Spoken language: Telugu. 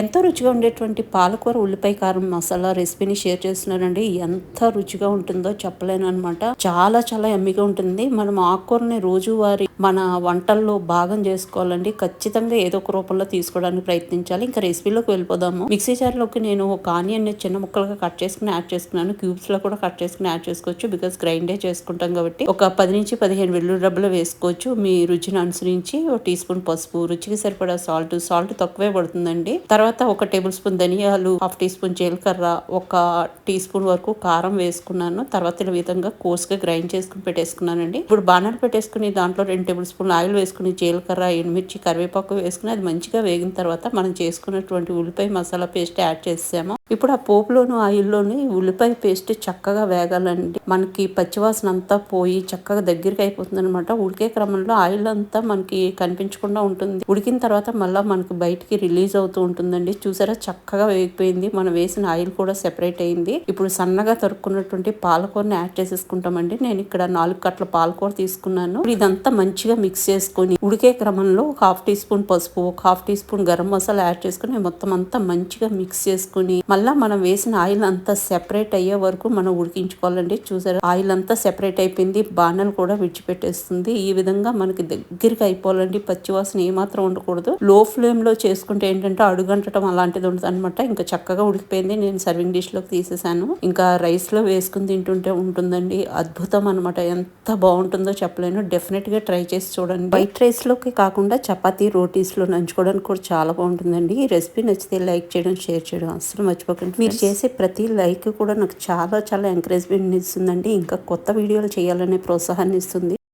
ఎంతో రుచిగా ఉండేటువంటి పాలకూర ఉల్లిపాయ కారం మసాలా రెసిపీని షేర్ చేస్తున్నానండి ఎంత రుచిగా ఉంటుందో చెప్పలేను అనమాట చాలా చాలా ఎమ్మిగా ఉంటుంది. మనం ఆకుకూరని రోజువారీ మన వంటల్లో భాగం చేసుకోవాలండి. ఖచ్చితంగా ఏదో ఒక రూపంలో తీసుకోవడానికి ప్రయత్నించాలి. ఇంకా రెసిపీలోకి వెళ్ళిపోదాము. మిక్సీ జార్లోకి నేను ఒక ఆనియన్ చిన్న ముక్కలుగా కట్ చేసుకుని యాడ్ చేసుకున్నాను. క్యూబ్స్లో కూడా కట్ చేసుకుని యాడ్ చేసుకోవచ్చు. బికాస్ గ్రైండే చేసుకుంటాం కాబట్టి ఒక పది నుంచి పదిహేను వెల్లుల్లి డబ్బులు వేసుకోవచ్చు. మీ రుచిని అనుసరించి ఒక టీ స్పూన్ పసుపు రుచికి సరిపడా సాల్ట్. సాల్ట్ తక్కువే పడుతుందండి. తర్వాత తర్వాత ఒక టేబుల్ స్పూన్ ధనియాలు హాఫ్ టీ స్పూన్ జీలకర్ర ఒక టీ స్పూన్ వరకు కారం వేసుకున్నాను. తర్వాత ఈ విధంగా కోసుగా గ్రైండ్ చేసుకుని పెట్టేసుకున్నానండి. ఇప్పుడు బాణాలు పెట్టేసుకుని దాంట్లో రెండు టేబుల్ స్పూన్ ఆయిల్ వేసుకుని జీలకర్ర ఎండుమిర్చి కరివేపాకు వేసుకుని అది మంచిగా వేగిన తర్వాత మనం చేసుకున్నటువంటి ఉల్లిపాయ మసాలా పేస్ట్ యాడ్ చేసాము ఇప్పుడు ఆ పోపులోను ఆయిల్లోని ఉల్లిపాయ పేస్ట్ చక్కగా వేగాలండి. మనకి పచ్చివాసన అంతా పోయి చక్కగా దగ్గరికి అయిపోతుంది అనమాట ఉడికే క్రమంలో ఆయిల్ అంతా మనకి కనిపించకుండా ఉంటుంది. ఉడికిన తర్వాత మళ్ళీ మనకి బయటికి రిలీజ్ అవుతూ ఉంటుందండి. చూసారా? చక్కగా వేగిపోయింది. మనం వేసిన ఆయిల్ కూడా సెపరేట్ అయింది. ఇప్పుడు సన్నగా తరుక్కున్నటువంటి పాలకూరని యాడ్ చేసేసుకుంటామండి. నేను ఇక్కడ నాలుగు కట్ల పాలకూర తీసుకున్నాను. ఇదంతా మంచిగా మిక్స్ చేసుకొని ఉడికే క్రమంలో ఒక హాఫ్ టీ స్పూన్ పసుపు ఒక half teaspoon garam masala add చేసుకుని మొత్తం అంతా మంచిగా మిక్స్ చేసుకుని మళ్ళీ మనం వేసిన ఆయిల్ అంతా సెపరేట్ అయ్యే వరకు మనం ఉడికించుకోవాలండి. చూసారా? ఆయిల్ అంతా సెపరేట్ అయిపోయింది. బాణలు కూడా విడిచిపెట్టేస్తుంది. ఈ విధంగా మనకి దగ్గరికి అయిపోవాలండి. పచ్చివాసన ఏమాత్రం ఉండకూడదు. లో ఫ్లేమ్లో చేసుకుంటే ఏంటంటే అడుగంటడం అలాంటిది ఉండదు అనమాట ఇంకా చక్కగా ఉడికిపోయింది. నేను సర్వింగ్ డిష్లోకి తీసేసాను. ఇంకా రైస్లో వేసుకుని తింటుంటే ఉంటుందండి. అద్భుతం అనమాట ఎంత బాగుంటుందో చెప్పలేను. డెఫినెట్గా ట్రై చేసి చూడండి. వైట్ రైస్లోకి కాకుండా చపాతీ రోటీస్లో నంచుకోవడానికి కూడా చాలా బాగుంటుందండి. ఈ రెసిపీ నచ్చితే లైక్ చేయడం షేర్ చేయడం అసలు మర్చిపోకండి మీరు చేసే ప్రతి లైక్ కూడా నాకు చాలా చాలా ఎంకరేజ్మెంట్ ఇస్తుందండి. ఇంకా కొత్త వీడియోలు చేయాలనే ప్రోత్సాహాన్ని ఇస్తుంది.